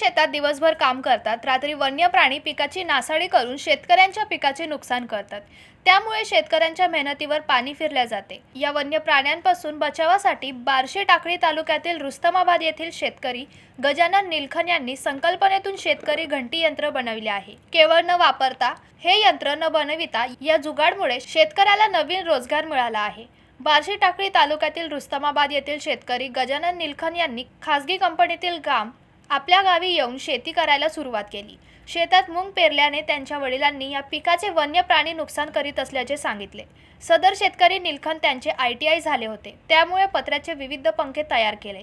शेतात दिवसभर काम करतात रात्री वन्य प्राणी पिकाची नासाडी करून शेतकऱ्यांच्या पिकाचे नुकसान करतात. त्यामुळे शेतकऱ्यांच्या मेहनतीवर पाणी फिरल्या जाते. या वन्य प्राण्यांपासून बचावासाठी बार्शी टाकळी तालुक्यातील रुस्तमाबाद येथील शेतकरी गजानन निलखन यांनी संकल्पनेतून शेतकरी घंटी यंत्र बनविले आहे. केवळ न वापरता हे यंत्र न बनविता या जुगाडमुळे शेतकऱ्याला नवीन रोजगार मिळाला आहे. बार्शी टाकळी तालुक्यातील रुस्तमाबाद येथील शेतकरी गजानन निलखन यांनी खासगी कंपनीतील काम आपल्या गावी येऊन शेती करायला सुरुवात केली. शेतात मूग पेरल्याने त्यांच्या वडिलांनी या पिकाचे वन्य प्राणी नुकसान करीत असल्याचे सांगितले. सदर शेतकरी निलखन त्यांचे आय टी आय झाले होते. त्यामुळे पत्र्याचे विविध पंखे तयार केले.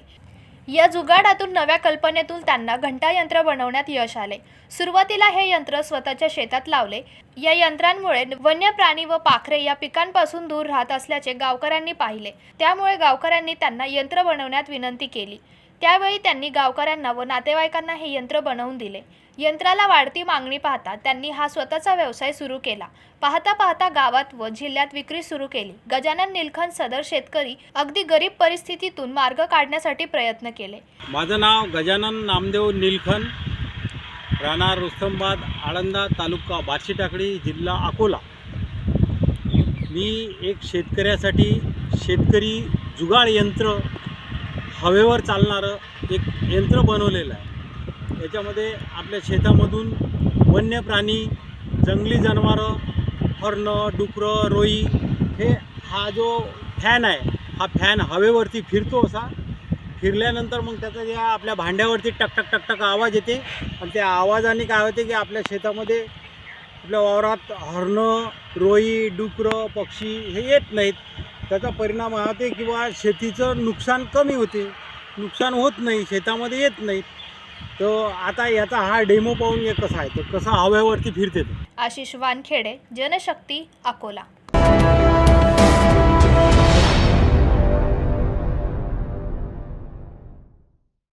या जुगाडातून नव्या कल्पनेतून त्यांना घंटा यंत्र बनवण्यात यश आले. सुरुवातीला हे यंत्र स्वतःच्या शेतात लावले. या यंत्रांमुळे वन्य प्राणी व पाखरे या पिकांपासून दूर राहत असल्याचे गावकऱ्यांनी पाहिले. त्यामुळे गावकऱ्यांनी त्यांना यंत्र बनवण्यात विनंती केली. त्यावेळी त्यांनी गावकऱ्यांना व नातेवाईकांना हे यंत्र बनवून दिले. यंत्राला वाढती मागणी पाहता त्यांनी हा स्वतःचा व्यवसाय सुरू केला. पाहता पाहता गावात व जिल्ह्यात विक्री सुरू केली. गजानन निलखन सदर शेतकरी अगदी गरीब परिस्थितीतून मार्ग काढण्यासाठी प्रयत्न केले. माझं नाव गजानन नामदेव निलखन राहणार रुस्तमबाद आळंदा तालुका बार्शी टाकडी जिल्हा अकोला. मी एक शेतकऱ्यासाठी शेतकरी जुगाड यंत्र हवेवर चालणारं एक यंत्र बनवलेलं आहे. याच्यामध्ये आपल्या शेतामधून वन्य प्राणी जंगली जनावरं हरणं डुकरं रोई हे हा जो फॅन आहे हा फॅन हवेवरती फिरतो असा. फिरल्यानंतर मग त्याचा या आपल्या भांड्यावरती टक टक टक टक आवाज येते. आणि त्या आवाजाने काय होते की आपल्या शेतामध्ये आपल्या वावरात हरणं रोई डुकरं पक्षी हे येत नाहीत. त्याचा परिणाम हा किंवा शेतीचं नुकसान कमी होते. नुकसान होत नाही शेतामध्ये येत नाही. तर आता याचा हा डेमो पाहून हे कसा आहे? तर कसा हव्यावरती फिरते आशिष वानखेडे जनशक्ती अकोला.